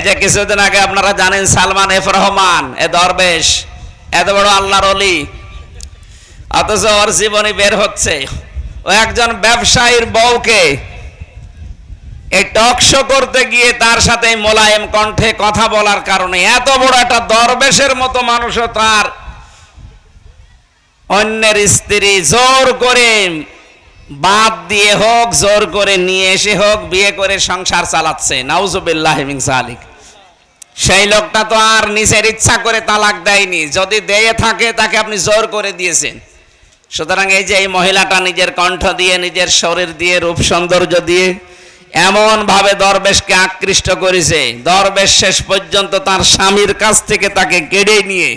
এই যে কিছুদিন আগে আপনারা জানেন সালমান এফ রহমান, এ দরবেশ, এত বড় আল্লাহর অলি অথচ ওর জীবনী বের হচ্ছে। ও একজন ব্যবসায়ীর বউকে এই টক করতে গিয়ে তার সাথে মোলায়েম কণ্ঠে কথা বলার কারণে এত বড় একটা দরবেশের মতো মানুষও তার অন্যের স্ত্রী জোর করে বাদ দিয়ে হোক, জোর করে নিয়ে এসে হোক, বিয়ে করে সংসার চালাচ্ছে। নাউজুবিল্লাহ সেই লোকটা তো আর নিজের ইচ্ছা করে তালাক দেয়নি। যদি দেয়ে থাকে, তাকে আপনি জোর করে দিয়েছেন। সুতরাং এই যে এই মহিলাটা নিজের কণ্ঠ দিয়ে, নিজের শরীর দিয়ে, রূপ সৌন্দর্য দিয়ে এমন ভাবে দরবেশকে আকৃষ্ট করেছে, দরবেশ শেষ পর্যন্ত তার স্বামীর কাছ থেকে তাকে কেড়ে নিয়ে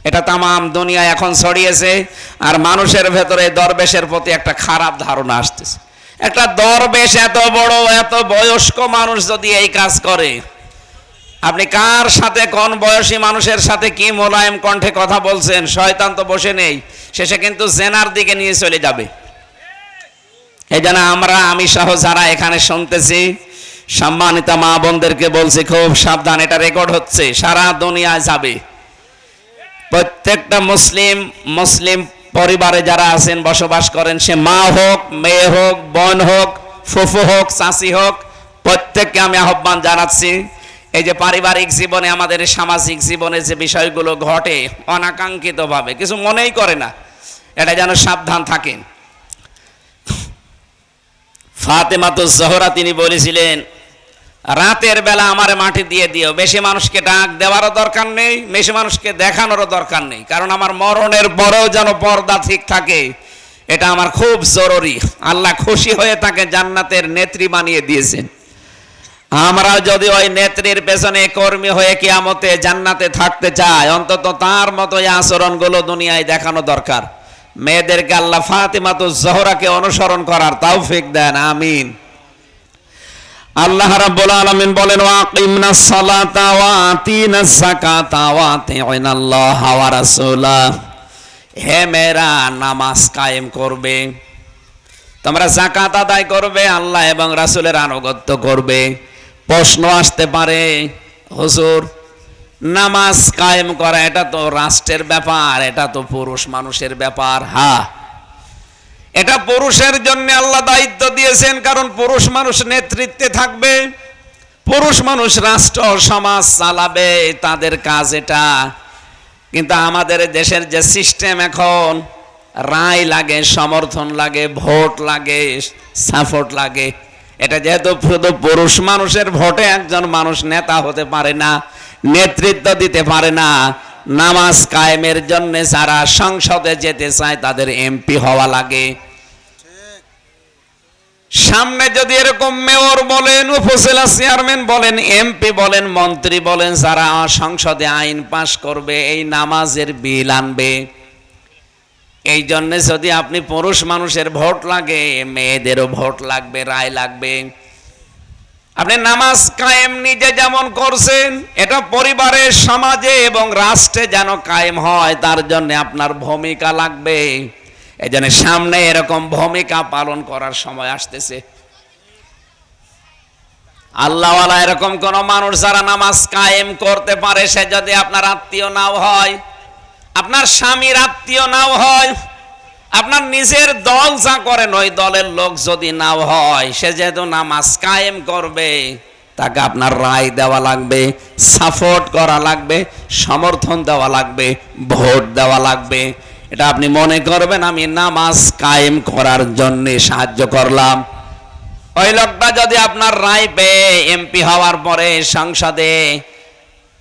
এটা তামাম দুনিয়া এখন ছড়িয়েছে আর মানুষের ভেতরে দরবেশের প্রতি একটা খারাপ ধারণা আসতেছে। একটা দরবেশ এত বড়, এত বয়স্ক মানুষ যদি এই কাজ করে আপনি কার সাথে কোন বয়সী মানুষের সাথে কি মোলায়েম কণ্ঠে কথা বলছেন? শয়তান তো বসে নেই। শেষে কিন্তু জেনার দিকে নিয়ে চলে যাবে। এই জন্য আমরা, আমি সহ যারা এখানে শুনতেছি, সম্মানিত মা বোনদেরকে বলছি, খুব সাবধান, এটা রেকর্ড হচ্ছে, সারা দুনিয়ায় যাবে। প্রত্যেকটা মুসলিম মুসলিম পরিবারে যারা আছেন, বসবাস করেন, সে মা হোক, মেয়ে হোক, বোন হোক, ফুফু হোক চাষি হোক, প্রত্যেককে আমি আহ্বান জানাচ্ছি। এই যে পারিবারিক জীবনে, আমাদের সামাজিক জীবনে যে বিষয়গুলো ঘটে অনাকাঙ্ক্ষিতভাবে, কিছু মনেই করে না। এটা যেন সাবধান থাকেন। ফাতেমাতু জহরা তিনি বলেছিলেন, রাতের বেলা আমার মাটি দিয়ে দিও। বেশি মানুষকে ডাক দেওয়ারও দরকার নেই, বেশি মানুষকে দেখানোরও দরকার নেই। কারণ আমার মরণের পরেও যেন পর্দা ঠিক থাকে। এটা আমার খুব জরুরি। আল্লাহ খুশি হয়ে তাকে জান্নাতের নেত্রী বানিয়ে দিয়েছেন। আমরা যদি ওই নেত্রীর পেছনে কর্মী হয়ে কিয়ামতে জান্নাতে থাকতে চাই, অন্তত তার মতো এই আচরণগুলো দুনিয়ায় দেখানো দরকার। মেয়েদেরকে আল্লাহ ফাতিমাতু জহরাকে অনুসরণ করার তৌফিক দেন, আমিন। আল্লাহ রাব্বুল আলামিন বলেন ওয়াকিমনাস সালাতা ওয়া আতিনাস যাকাতা ওয়া আতিউনাল্লাহ ওয়া রাসূলা হে মেয়েরা, নামাজ কায়েম করবে। তোমরা জাকাত আদায় করবে, আল্লাহ এবং রাসূলের আনুগত্য করবে। প্রশ্ন আসতে পারে। হুজুর, নামাজ কায়েম করা, এটা তো রাষ্ট্রের ব্যাপার, এটা তো পুরুষ মানুষের ব্যাপার, হা। এটা পুরুষের জন্য আল্লাহ দায়িত্ব দিয়েছেন, কারণ পুরুষ মানুষ নেতৃত্বে থাকবে। পুরুষ মানুষ রাষ্ট্র, সমাজ চালাবে, তাদের কাজ এটা। কিন্তু আমাদের দেশের যে সিস্টেম এখন, রায় লাগে, সমর্থন লাগে, ভোট লাগে, সাপোর্ট লাগে। এটা যেহেতু শুধু পুরুষ মানুষের ভোটে একজন মানুষ নেতা হতে পারে না, নেতৃত্ব দিতে পারে না, নামাজ কায়েমের জন্য যারা সংসদে যেতে চায় তাদের এমপি হওয়া লাগে। সামনে যদি এরকম মেয়র বলেন, উপজেলা চেয়ারম্যান বলেন, এমপি বলেন, মন্ত্রী বলেন, যারা সংসদে আইন পাশ করবে, এই নামাজের বিল আনবে। এই জন্য যদি আপনি পুরুষ মানুষের ভোট লাগে, মেয়েদেরও ভোট লাগবে, রায় লাগবে। আপনি নামাজ কায়েম নিজে যেমন করছেন, এটা পরিবারের সমাজে এবং রাষ্ট্রে যেন কায়েম হয়, তার জন্য আপনার ভূমিকা লাগবে। এই জন্য সামনে এরকম ভূমিকা পালন করার সময় আসতেছে। আল্লাহওয়ালা এরকম কোন মানুষ যারা নামাজ কায়েম করতে পারে, সে যদি আপনার আত্মীয় নাও হয় আপনার স্বামীর আত্মীয় নাও হয়। আপনার নিজের দল যা করেন, ওই দলের লোক যদি নাও হয়, সে যেহেতু নামাজ কায়েম করবে, তাকে আপনার রায় দেওয়া লাগবে, সাপোর্ট করা লাগবে, সমর্থন দেওয়া লাগবে, ভোট দেওয়া লাগবে। এটা আপনি মনে করবেন, আমি নামাজ কায়েম করার জন্যে সাহায্য করলাম। ওই লোকটা যদি আপনার রায় পেয়ে এমপি হওয়ার পরে সংসদে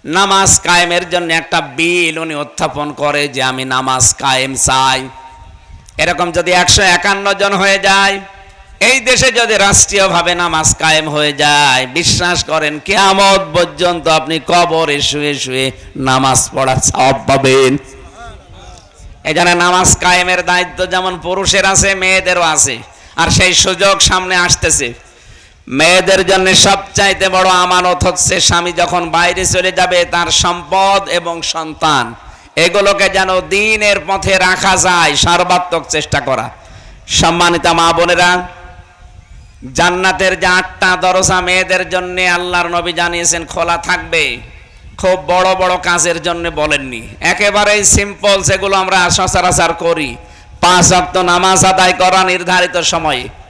নামাজ কায়েমের জন্য একটা বিল উনি উত্থাপন করে যে আমি নামাজ কায়েম চাই। এরকম যদি একশো একান্ন জন হয়ে যায়, এই দেশে যদি রাষ্ট্রীয়ভাবে নামাজ কায়েম হয়ে যায়, বিশ্বাস করেন, কেয়ামত পর্যন্ত আপনি কবরে শুয়ে শুয়ে নামাজ পড়ার সব পাবেন। জন্য নামাজ কায়েমের দায়িত্ব যেমন পুরুষের আছে, মেয়েদেরও আছে। আর সেই সুযোগ সামনে আসতেছে। মেয়েদের জন্য সবচাইতে বড় আমানত হচ্ছে স্বামী যখন বাইরে চলে যাবে তার সম্পদ এবং সন্তান। এগুলোকে যেন দিনের পথে রাখা যায়, সর্বাত্মক চেষ্টা করা। সম্মানিতা মা বোনেরা, জান্নাতের যে আটটা দরজা মেয়েদের জন্য আল্লাহর নবী জানিয়েছেন, খোলা থাকবে। খুব বড় বড় কাজের জন্য বলেননি। একেবারেই সিম্পল সেগুলো আমরা সচরাচর করি। পাঁচ অক্ত নামাজ আদায় করা নির্ধারিত সময়ে।